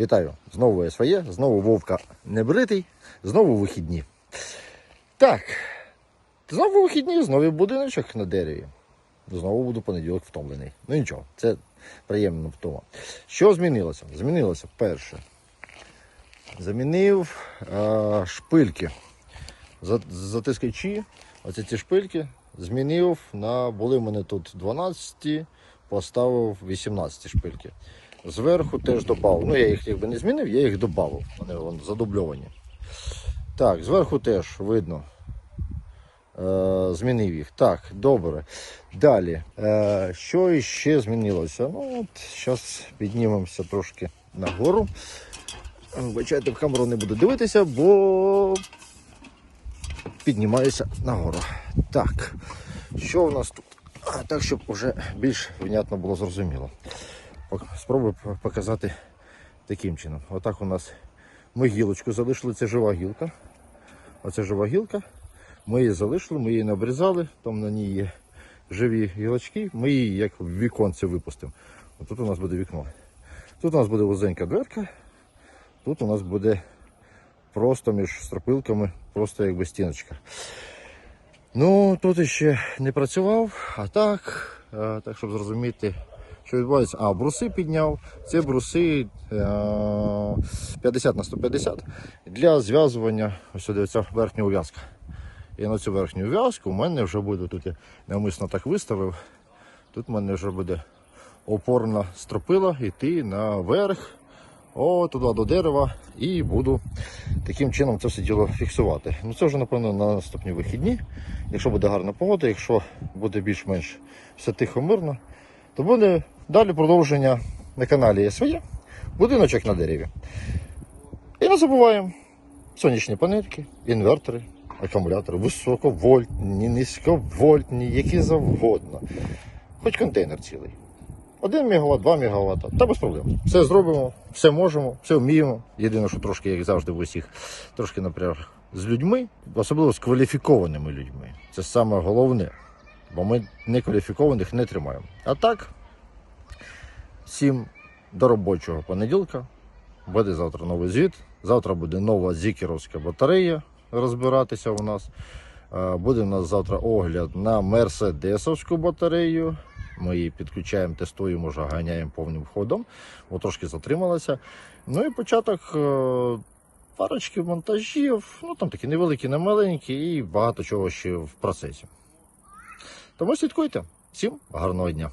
Вітаю! Знову я своє, знову вовка небритий, знову вихідні. Так, знову вихідні, знову будиночок на дереві. Знову буду понеділок втомлений. Ну нічого, це приємно втома. Що змінилося? Змінилося перше. Замінив е, шпильки. За- Затискачі, оці ці шпильки, змінив на були в мене тут 12, поставив 18 шпильки. Зверху теж додав. Ну, я їх якби не змінив, я їх додав. Вони вон, задубльовані. Так, зверху теж видно. Е, змінив їх. Так, добре. Далі. Е, що іще змінилося? Ну, от, зараз піднімемося трошки нагору. Вибачайте, в камеру не буду дивитися, бо піднімаюся нагору. Так, що у нас тут? Так, щоб вже більш внятно було зрозуміло. Спробую показати таким чином. Отак у нас ми гілочку залишили, це жива гілка. Оце жива гілка. Ми її залишили, ми її не обрізали, там на ній є живі гілочки, ми її як в віконце випустимо. Тут у нас буде вікно. Тут у нас буде вузенька дверка, тут у нас буде просто між стропилками, просто якби стіночка. Ну, тут іще не працював, а так, так щоб зрозуміти, що відбувається. А, бруси підняв. Це бруси е, 50 на 150 для зв'язування ось сюди ця верхня ув'язка. І на цю верхню в'язку у мене вже буде, тут я навмисно так виставив, тут у мене вже буде опорна стропила йти наверх, о, туди до дерева, і буду таким чином це все діло фіксувати. Ну це вже, напевно, на наступні вихідні. Якщо буде гарна погода, якщо буде більш-менш все тихо мирно, то буде далі продовження на каналі є своє. Будиночок на дереві. І не забуваємо сонячні панельки, інвертори, акумулятори, високовольтні, низьковольтні, які завгодно. Хоч контейнер цілий. 1 МВт, 2 МВт, та без проблем. Все зробимо, все можемо, все вміємо. Єдине, що трошки, як завжди, в усіх, трошки напряг з людьми, особливо з кваліфікованими людьми. Це саме головне. Бо ми некваліфікованих не тримаємо. А так, всім до робочого понеділка. Буде завтра новий звіт. Завтра буде нова зікеровська батарея розбиратися у нас. Е, Буде у нас завтра огляд на мерседесовську батарею. Ми її підключаємо, тестуємо, вже ганяємо повним ходом, бо трошки затрималася. Ну і початок е, парочки монтажів, ну там такі невеликі, не маленькі, і багато чого ще в процесі. Тому слідкуйте. Всім гарного дня!